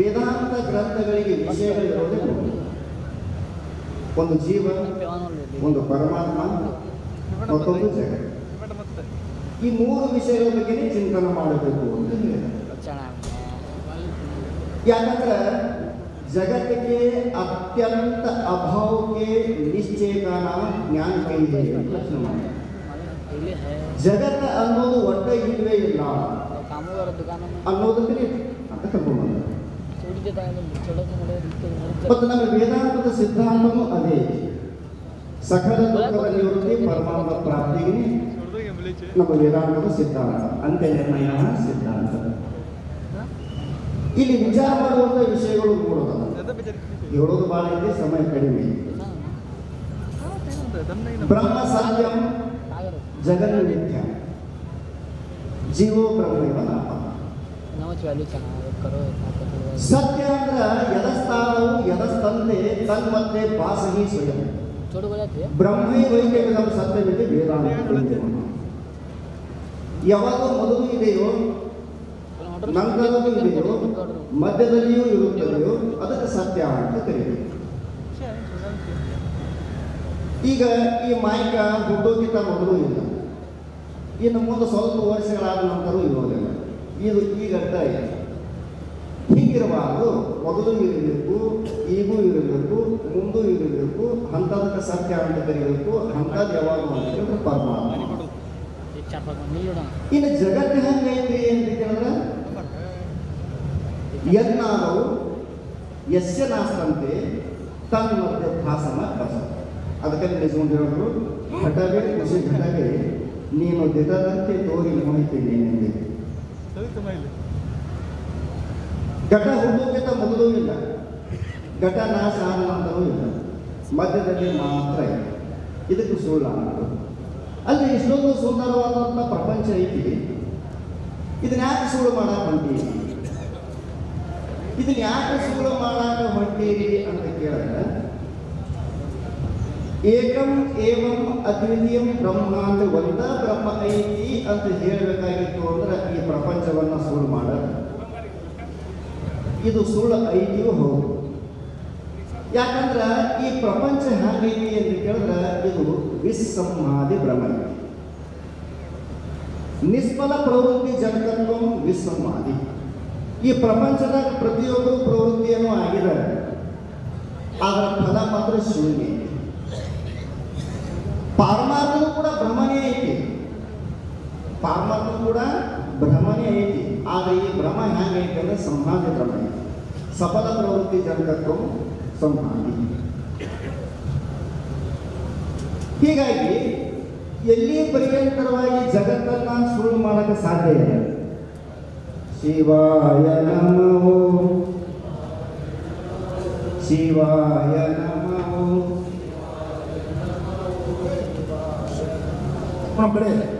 ವೇದಾಂತ ಗ್ರಂಥಗಳಿಗೆ ವಿಷಯಗಳಿರೋದೇ ಒಂದು ಜೀವ ಒಂದು ಪರಮಾತ್ಮ ಮತ್ತೊಂದು ಜಗ ಈ ಮೂರು ವಿಷಯಗಳ ಬಗ್ಗೆ ಚಿಂತನೆ ಮಾಡಬೇಕು ಅಂತ ಯಾಕಂದ್ರೆ ಜಗತ್ತಿಗೆ ಅತ್ಯಂತ ಅಭಾವಕ್ಕೆ ನಿಶ್ಚಯಗಾನ ಜ್ಞಾನ ಕೈದೆ ಜಗತ್ತ ಅನ್ನೋದು ಒಟ್ಟ ಇಲ್ಲವೇ ಇಲ್ಲ. ಅನ್ನೋದಕ್ಕೆ ಮತ್ತು ನಮ್ಮ ವೇದಾಂತದ ಸಿದ್ಧಾಂತನೂ ಅದೇ. ಸಕಲ ದುಃಖದ ನಿವೃತ್ತಿ ಪರಮಾತ್ಮ ಪ್ರಾಪ್ತಿಗೆ ನಮ್ಮ ವೇದಾಂತದ ಸಿದ್ಧಾಂತ ಅಂತ್ಯ ನಿರ್ಣಯ ಸಿದ್ಧಾಂತ. ಇಲ್ಲಿ ವಿಚಾರ ವಿಷಯಗಳು ಕೂಡ ಹೇಳೋದು ಭಾಳ ಇದೆ ಸಮಯ ಕಡಿಮೆ. ಬ್ರಹ್ಮ ಸಾಧ್ಯಂ ಜಗನ್ ನಿತ್ಯ ಜೀವೋ ಬ್ರಹ್ಮ ನಾಮ ಸತ್ಯ ಅಂದ್ರೆ ಯದಸ್ತಾನವು ಯದಸ್ತಂದೆ ತನ್ಮತ್ತೆ ಬಾಸಗಿ ಸ್ವಯಂ. ವೈದ್ಯಕ್ಕೆ ನಮ್ಮ ಸತ್ಯವಿದೆ ವೇದಾಂತ ಯಾವಾಗ ಮೊದಲು ಇದೆಯೋ ನಂತರವೂ ಇದೆಯೋ ಮಧ್ಯದಲ್ಲಿಯೂ ಇರುತ್ತದೆಯೋ ಅದಕ್ಕೆ ಸತ್ಯ ಅಂತ ಕರೀತೀವಿ ಈಗ ಈ ಮಾಯಕ ಹುಟ್ಟೋಗಿಂತ ಮೊದಲು ಇಲ್ಲ. ಇನ್ನು ಮುಂದೆ ಸ್ವಲ್ಪ ವರ್ಷಗಳಾದ ನಂತರ ಇರೋದಿಲ್ಲ. ಇದು ಈಗ ಅರ್ಥ ಇದೆ ಹೀಗಿರುವಾಗ ಮೊದಲು ಇರಬೇಕು, ಈಗೂ ಇರಬೇಕು, ಮುಂದೂ ಇರಬೇಕು ಅಂಥದಕ್ಕೆ ಸತ್ಯ ಅಂತ ಕರಿಬೇಕು ಅಂಥದ್ದು ಯಾವಾಗ ಮಾಡಬೇಕು ಪರಮಾತ್ಮ. ಇನ್ನು ಜಗತ್ತಿನ ಐತಿ ಏನ್ರಿ ಕೇಳಿದ್ರೆ ಯಜ್ಞಾನವು ಯಸ್ಯ ನಾಸ್ತಂತೆ ತನ್ನ ಮಧ್ಯ ಭಾಸನ ಕಸ ಅದಕ್ಕೆ ನಿಜಗೊಂಡು ಹೇಳಿದ್ರು ಘಟವೇ ಕೃಷಿ ಘಟವೇ ನೀನು ದಿಟದಂತೆ ತೋರಿ ನೋಡುತ್ತೀನಿ ಎಂದಿದೆ ಘಟ ಹುಟ್ಟೋಕ್ಕಿಂತ ಮೊದಲು ಇಲ್ಲ. ಘಟ ನಾಶ ನಂತರವೂ ಇಲ್ಲ. ಮಧ್ಯದಲ್ಲಿ ಮಾತ್ರ ಇಲ್ಲ ಇದಕ್ಕೆ ಸುಳ್ಳು ಅನ್ನೋದು. ಅಲ್ಲಿ ಇಷ್ಟೊಂದು ಸುಂದರವಾದಂಥ ಪ್ರಪಂಚ ಐತಿ ಇದನ್ನ ಯಾಕೆ ಸುಳ್ಳು ಮಾಡಕ್ಕೆ ಹೊಂಟೀರಿ? ಇದನ್ನ ಯಾಕೆ ಸುಳ್ಳು ಮಾಡಕ್ಕೆ ಹೊಂಟೀರಿ ಅಂತ ಕೇಳಿದ್ರೆ, ಏಕಂ ಏವಂ ಅದ್ವಿತೀಯಂ ಬ್ರಹ್ಮ ಅಂತ ಒಂದ ಬ್ರಹ್ಮ ಐತಿ ಅಂತ ಹೇಳಬೇಕಾಗಿತ್ತು ಅಂದ್ರೆ ಈ ಪ್ರಪಂಚವನ್ನ ಸುಳ್ಳು ಮಾಡ ಇದು ಸುಳ್ಳು ಐತಿಯೂ ಹೌದು. ಯಾಕಂದ್ರೆ ಈ ಪ್ರಪಂಚ ಹೇಗೈತಿ ಅಂತ ಕೇಳಿದ್ರೆ ಇದು ವಿಸ್ಸಂಹಾದಿ ಭ್ರಮ. ನಿಷ್ಫಲ ಪ್ರವೃತ್ತಿ ಜಗತ್ತನ್ನು ವಿಸ್ಸಂಹಾದಿ ಈ ಪ್ರಪಂಚದಾಗ ಪ್ರತಿಯೊಂದು ಪ್ರವೃತ್ತಿಯನ್ನು ಆಗಿದೆ ಅದರ ಫಲ ಮಾತ್ರ ಶೂನ್ಯ ಐತಿ. ಪಾರಮಾರ್ಥನೂ ಕೂಡ ಭ್ರಮಣೆ ಐತಿ. ಪಾರಮಾರ್ಥ ಕೂಡ ಭ್ರಮಣೆ ಐತಿ. ಆದರೆ ಈ ಭ್ರಮ ಹೆಂಗೈತಿ ಅಂದ್ರೆ ಸಂಹಾದಿ ಭ್ರಮ ಐತಿ. ಸಫಲ ಪ್ರವೃತ್ತಿ ಜಗತ್ತು ಸಂಹಾದಿ ಹೀಗಾಗಿ ಎಲ್ಲಿ ಪರ್ಯಂತರವಾಗಿ ಜಗತ್ತನ್ನ ಸುಳ್ಳು ಮಾಡಕ್ಕೆ ಸಾಧ್ಯ ಇಲ್ಲ ಶಿವಾಯ ನಮೋ. ಶಿವಾಯ ನಮೋ. ನಮ್ಮ ಕಡೆ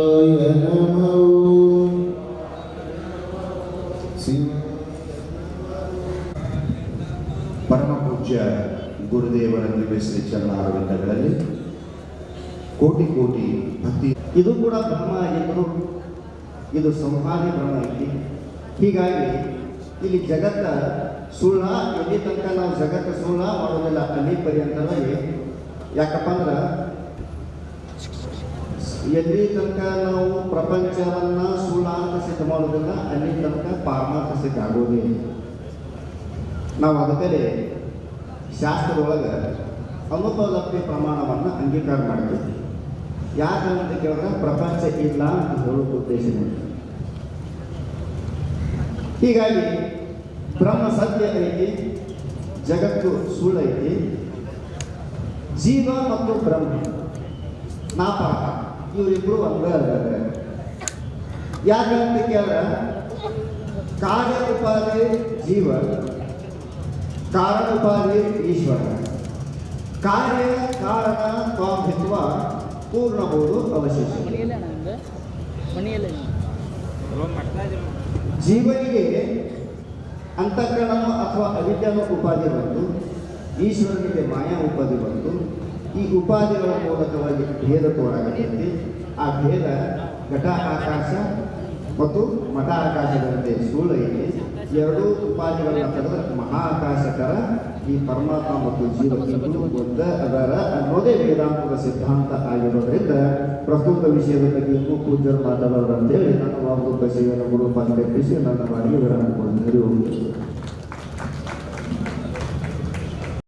ಪೂಜ್ಯ ಗುರುದೇವರ ದಿವ್ಯ ಶ್ರೀ ಚರಣಾರವಿಂದಗಳಲ್ಲಿ ಕೋಟಿ ಕೋಟಿ ಭಕ್ತಿ ಇದು ಕೂಡ ಬ್ರಹ್ಮ ಆಗಿದ್ರು ಇದು ಸಂಹಾರಿ ಬ್ರಹ್ಮ ಐತಿ ಹೀಗಾಗಿ ಇಲ್ಲಿ ಜಗತ್ತ ಸುಳ್ಳ, ಎಲ್ಲಿ ತನಕ ನಾವು ಜಗತ್ತ ಸುಳ್ಳ ಮಾಡೋದಿಲ್ಲ, ಅಲ್ಲಿ ಪರ್ಯಂತವಾಗಿ ಯಾಕಪ್ಪ ಅಂದ್ರೆ ಎಲ್ಲಿ ತನಕ ನಾವು ಪ್ರಪಂಚವನ್ನ ಸುಳ್ಳ ಅಂತ ಸಿದ್ಧ ಮಾಡೋದಿಲ್ಲ, ಅಲ್ಲಿ ತನಕ ಪಾರಮಾರ್ಥ ಸಿದ್ಧ ಆಗೋದೇ. ನಾವು ಅದಕ್ಕೆ ಶಾಸ್ತ್ರದೊಳಗೆ ಅನುಪಲಬ್ಧಿ ಪ್ರಮಾಣವನ್ನು ಅಂಗೀಕಾರ ಮಾಡ್ತೀವಿ ಯಾಕಂತ ಕೇಳಿದ್ರೆ ಪ್ರಪಂಚ ಇಲ್ಲ ಅಂತ ಹೇಳೋದು ಉದ್ದೇಶ ಹೀಗಾಗಿ ಬ್ರಹ್ಮ ಸತ್ಯ ಐತಿ, ಜಗತ್ತು ಸುಳ್ಳೈತಿ ಜೀವ ಮತ್ತು ಬ್ರಹ್ಮ ನಾಪರ ಇವರಿಬ್ರು ಒಂದೇ ಅದಾರೆ ಯಾಕಂತ ಕೇಳಿದ್ರೆ ಕಾರ್ಯ ಉಪಾಧಿ ಜೀವ ಕಾರಣ ಉಪಾಧಿ ಈಶ್ವರ. ಕಾರ್ಯ ಕಾರಣ ಸ್ವಾಭಿತ್ವ ಪೂರ್ಣಬಹುದು ಅವಶೇಷ. ಜೀವನಿಗೆ ಅಂತಃಕರಣ ಅಥವಾ ಅವಿದ್ಯಾನ ಉಪಾಧಿ ಬಂತು ಈಶ್ವರನಿಗೆ ಮಾಯಾ ಉಪಾಧಿ ಬಂತು ಈ ಉಪಾಧಿಗಳ ಮೂಲಕವಾಗಿ ಭೇದ ತೋರಾಗುತ್ತದೆ ಆ ಭೇದ ಘಟ ಆಕಾಶ ಮತ್ತು ಮಠ ಆಕಾಶದಂತೆ ಸುಳ್ಳು ಐತಿ ಎರಡೂ ಉಪಾಧಿಗಳನ್ನ ತೆಗೆದ್ರೆ ಮಹಾಕಾಶಕರ ಈ ಪರಮಾತ್ಮ ಮತ್ತು ಜೀವ ಇಬ್ಬರು ಒಂದೇ ಅದರ ಅನ್ನೋದೇ ವೇದಾಂತದ ಸಿದ್ಧಾಂತ ಆಗಿರೋದ್ರಿಂದ ಪ್ರಸ್ತುತ ವಿಷಯದ ಬಗ್ಗೆ ಇನ್ನೂ ಪೂಜ್ಯರು ಮಾತಾಡೋರು ಅಂತೇಳಿ ನನ್ನ ವಾಮರೂಪ ಸೇವೆಯನ್ನು ಗುರುಪಾದ ನನ್ನ ಬಾಡಿಗೆ ವಿರಾಮ ಕೊಡ್ತೀನಿ.